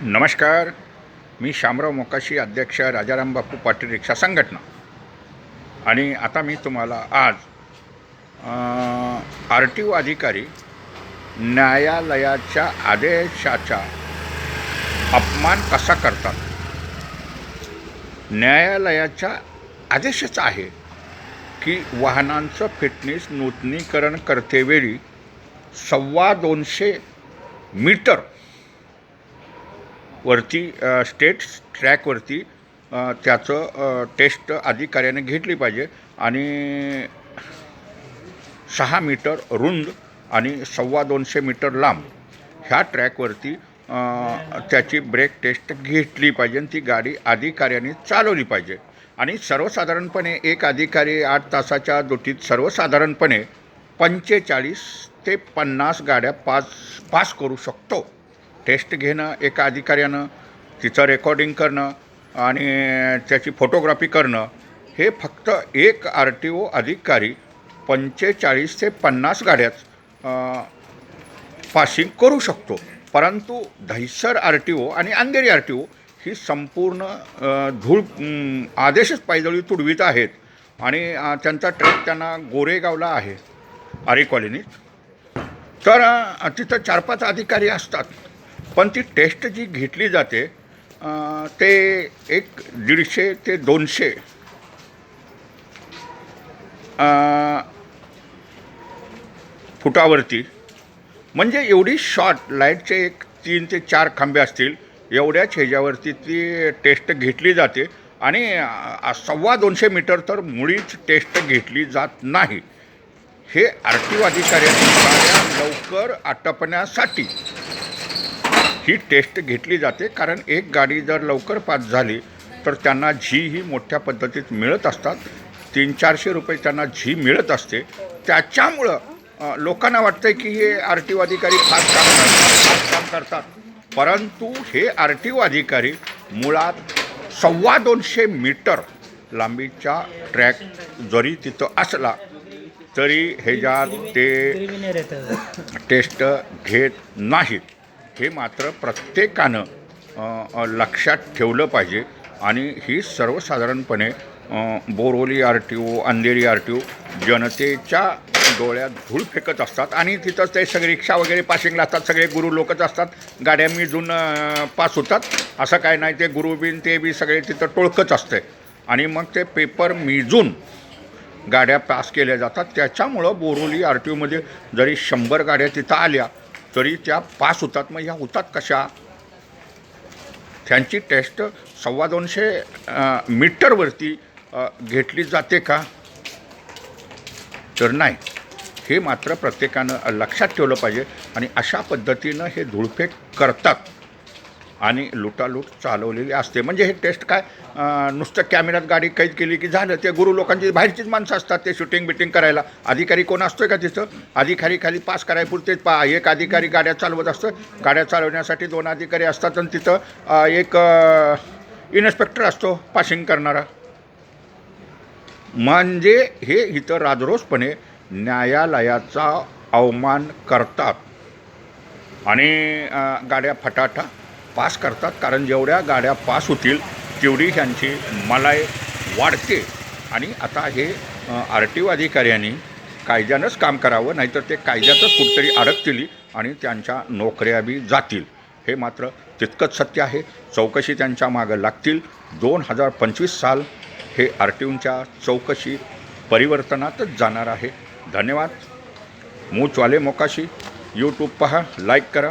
नमस्कार. मी शामराव मोकाशी अध्यक्ष राजाराम बापू पाटील रिक्षा संघटना. आणि आता मी तुम्हाला आज आर टी ओ अधिकारी न्यायालयाच्या आदेशाचा अपमान कसा करतात? न्यायालयाच्या आदेशच आहे की वाहनांचं फिटनेस नूतनीकरण करतेवेळी सव्वा दोनशे मीटर वरती स्टेट्स स्टेट ट्रॅकवरती त्याचं टेस्ट अधिकाऱ्याने घेतली पाहिजे आणि सहा मीटर रुंद आणि सव्वा दोनशे मीटर लांब ह्या ट्रॅकवरती त्याची ब्रेक टेस्ट घेतली पाहिजे आणि ती गाडी अधिकाऱ्याने चालवली पाहिजे. आणि सर्वसाधारणपणे एक अधिकारी आठ तासाच्या दुटीत सर्वसाधारणपणे पंचेचाळीस ते पन्नास गाड्या पास पास करू शकतो. टेस्ट घेणं एका अधिकाऱ्यानं तिचं रेकॉर्डिंग करणं आणि त्याची फोटोग्राफी करणं हे फक्त एक आर टी ओ अधिकारी पंचेचाळीस ते पन्नास गाड्याच पासिंग करू शकतो. परंतु दहिसर आर टी ओ आणि अंधेरी आर टी ओ ही संपूर्ण धूळ आदेशच पायदळी तुडवीत आहेत आणि त्यांचा ट्रॅक त्यांना गोरेगावला आहे आरे कॉलनीत. तर तिथं चार पाच अधिकारी असतात. पण ती टेस्ट जी घेतली जाते ते एक दीडशे ते दोनशे. फुटावरती. म्हणजे एवढी शॉर्ट लाईटचे एक तीन ते चार खांबे असतील एवढ्याच ह्याच्यावरती ती टेस्ट घेतली जाते. आणि सव्वा दोनशे मीटर तर मुळीच टेस्ट घेतली जात नाही. हे आर टी ओ अधिकाऱ्यांनी लवकर आटपण्यासाठी ही टेस्ट घेतली जाते. कारण एक गाडी जर लवकर पास झाली तर त्यांना झी ही मोठ्या पद्धतीत मिळत असतात. तीन चारशे रुपये त्यांना झी मिळत असते. त्याच्यामुळं लोकांना वाटतं की हे आर टी ओ अधिकारी फास्ट काम करतात फास्ट काम करतात. परंतु हे आर टी ओ अधिकारी मुळात सव्वा दोनशे मीटर लांबीचा ट्रॅक जरी तिथं असला तरी ह्याच्यात ते टेस्ट घेत नाहीत. हे मात्र प्रत्येकानं लक्षात ठेवलं पाहिजे. आणि ही सर्वसाधारणपणे Borivali R T O Andheri R T O जनतेच्या डोळ्यात धूळ फेकत असतात. आणि तिथंच ते सगळे रिक्षा वगैरे पासिंगला असतात सगळे गुरु लोकच असतात. गाड्या मिजून पास होतात. असं काय नाही ते गुरु बिन ते बी सगळे तिथं टोळकच असते. आणि मग ते पेपर मिजून गाड्या पास केल्या जातात. त्याच्यामुळं बोरोली आर टी ओमध्ये जरी शंभर गाड्या तिथं आल्या तरी त्या पास होतात. मग ह्या होतात कशा? त्यांची टेस्ट सव्वा दोनशे मीटरवरती घेतली जाते का? तर नाही. हे मात्र प्रत्येकानं लक्षात ठेवलं पाहिजे आणि अशा पद्धतीनं हे धुळफेक करतात. आणि लुटालूट चालवलेली असते. म्हणजे हे टेस्ट काय नुसतं कॅमेऱ्यात गाडी कैद केली की झालं. ते गुरु लोकांची बाहेरचीच माणसं असतात ते शूटिंग बिटिंग करायला. अधिकारी कोण असतोय का तिथं? अधिकारी खाली पास करायपुरतेच पा एक अधिकारी गाड्या चालवत असतो गाड्या चालवण्यासाठी दोन अधिकारी असतात आणि तिथं एक इन्स्पेक्टर असतो पासिंग करणारा. म्हणजे हे इथं राजरोसपणे न्यायालयाचा अवमान करतात. आणि गाड्या फटाटा पास करतात कारण जेवढ्या गाड्या पास होतील तेवढी ह्यांची मलाई वाढते. आणि आता हे आर टी ओ अधिकाऱ्यांनी कायद्यानंच काम करावं नाहीतर ते कायद्यातच कुठतरी अडकतील आणि त्यांच्या नोकऱ्या बी जातील. हे मात्र तितकंच सत्य आहे. चौकशी त्यांच्या मागं लागतील. दोन हजार पंचवीस साल हे आर टी ओच्या चौकशी परिवर्तनातच जाणार आहे. धन्यवाद. मूचवाले मोकाशी. यूट्यूब पहा लाईक करा.